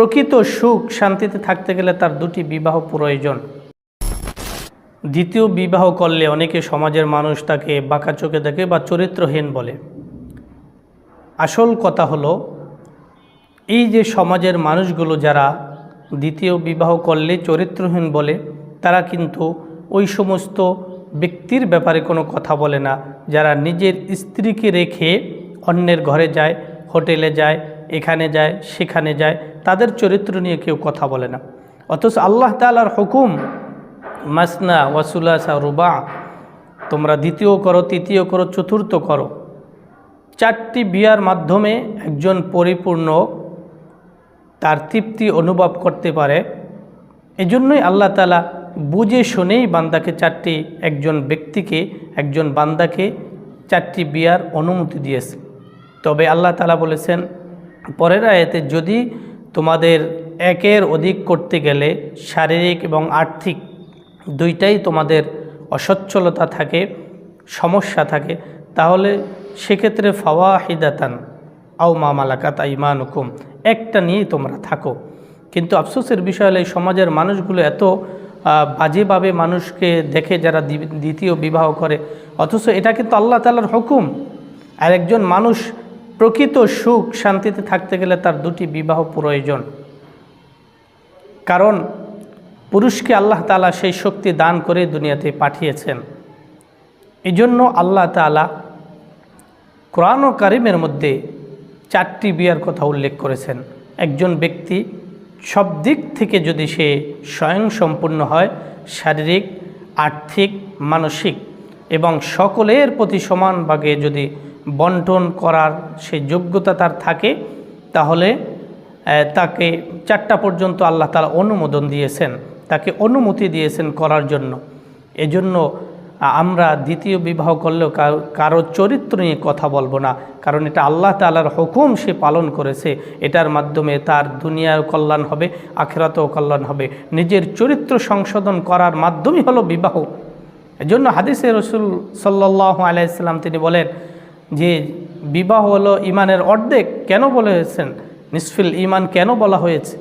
প্রকৃত সুখ শান্তিতে থাকতে গেলে তার দুটি বিবাহ প্রয়োজন। দ্বিতীয় বিবাহ করলে অনেকে সমাজের মানুষ তাকে বাঁকা চোখে দেখে বা চরিত্রহীন বলে। আসল কথা হলো, এই যে সমাজের মানুষগুলো যারা দ্বিতীয় বিবাহ করলে চরিত্রহীন বলে, তারা কিন্তু ওই সমস্ত ব্যক্তির ব্যাপারে কোনো কথা বলে না। যারা নিজের স্ত্রীকে রেখে অন্যের ঘরে যায়, হোটেলে যায় এখানে যায়, সেখানে যায়, তাদের চরিত্র নিয়ে কেউ কথা বলে না। অথচ আল্লাহ তালার হুকুম, মাসনা ওয়াসুলাসা রুবা, তোমরা দ্বিতীয় করো, তৃতীয় করো, চতুর্থ করো। চারটি বিয়ার মাধ্যমে একজন পরিপূর্ণ তার তৃপ্তি অনুভব করতে পারে। এজন্যই আল্লাহ তালা বুঝে শুনেই বান্দাকে চারটি, একজন ব্যক্তিকে, একজন বান্দাকে চারটি বিয়ার অনুমতি দিয়েছে তবে আল্লাহ তালা বলেছেন পরের আয়াতে যদি তোমাদের একের অধিক করতে গেলে শারীরিক এবং আর্থিক দুইটাই তোমাদের অসচ্ছলতা থাকে, সমস্যা থাকে, তাহলে সেক্ষেত্রে ফাওয়া হিদাতান আও মা মালাকাত ইমান হুকুম একটা নিয়েই তোমরা থাকো। কিন্তু আফসোসের বিষয় হলো, এই সমাজের মানুষগুলো এত বাজেভাবে মানুষকে দেখে যারা দ্বিতীয় বিবাহ করে, অথচ এটা কিন্তু আল্লাহ তালার হুকুম। আর একজন মানুষ প্রকৃত সুখ শান্তিতে থাকতে গেলে তার দুটি বিবাহ প্রয়োজন। কারণ পুরুষকে আল্লাহ তালা সেই শক্তি দান করে দুনিয়াতে পাঠিয়েছেন। এই জন্য আল্লাহ তালা কোরআন ও কারিমের মধ্যে চারটি বিয়ার কথা উল্লেখ করেছেন। একজন ব্যক্তি সব দিক থেকে যদি সে স্বয়ং সম্পূর্ণ হয়, শারীরিক, আর্থিক, মানসিক এবং সকলের প্রতি সমান ভাগে যদি বন্টন করার সে যোগ্যতা তার থাকে, তাহলে তাকে চারটা পর্যন্ত আল্লাহ তালা অনুমোদন দিয়েছেন, তাকে অনুমতি দিয়েছেন করার জন্য। এজন্য আমরা দ্বিতীয় বিবাহ করলেও কারো- চরিত্র নিয়ে কথা বলব না, কারণ এটা আল্লাহ তালার হুকুম, সে পালন করেছে, এটার মাধ্যমে তার দুনিয়ার কল্যাণ হবে, আখেরাতেও কল্যাণ হবে। নিজের চরিত্র সংশোধন করার মাধ্যমই হলো বিবাহ। এজন্য হাদিসে রসুল সাল্লাহ আলাইসাল্লাম তিনি বলেন যে বিবাহ হলো ইমানের অর্ধেক কেন বলেছেন? নিসফিল ইমান কেন বলা হয়েছে?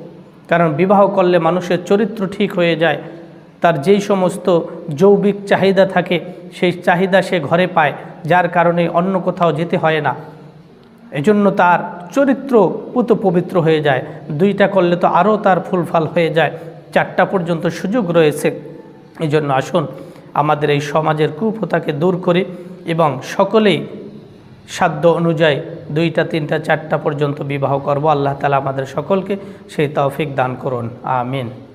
কারণ বিবাহ করলে মানুষের চরিত্র ঠিক হয়ে যায়। তার যেই সমস্ত যৌবিক চাহিদা থাকে, সেই চাহিদা সে ঘরে পায়, যার কারণে অন্য কোথাও যেতে হয় না। এজন্য তার চরিত্র পুত পবিত্র হয়ে যায়। দুইটা করলে তো আরও তার ফুলফাল হয়ে যায়। চারটা পর্যন্ত সুযোগ রয়েছে। এই জন্য আসুন, আমাদের এই সমাজের কুপ্রথাকে দূর করি এবং সকলেই সাধ্য অনুযায়ী দুইটা, তিনটা, চারটা পর্যন্ত বিবাহ করব। আল্লাহ তালা আমাদের সকলকে সেই তৌফিক দান করুন। আমিন।